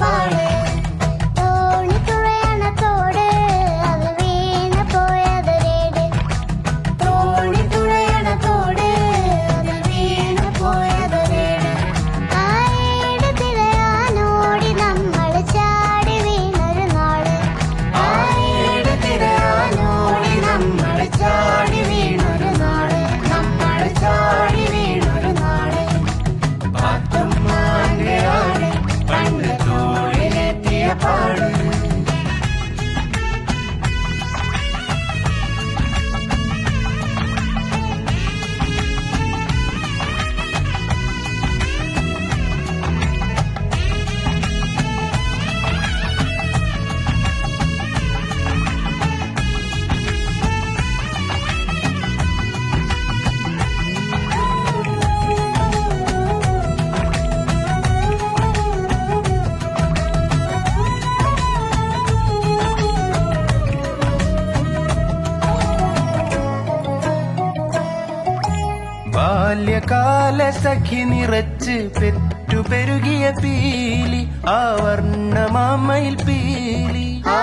பாட ബാല്യകാല സഖി നിറച്ച് പെറ്റു പെരുകിയ പീലി ആ വർണമാമയിൽ പീലി. ആ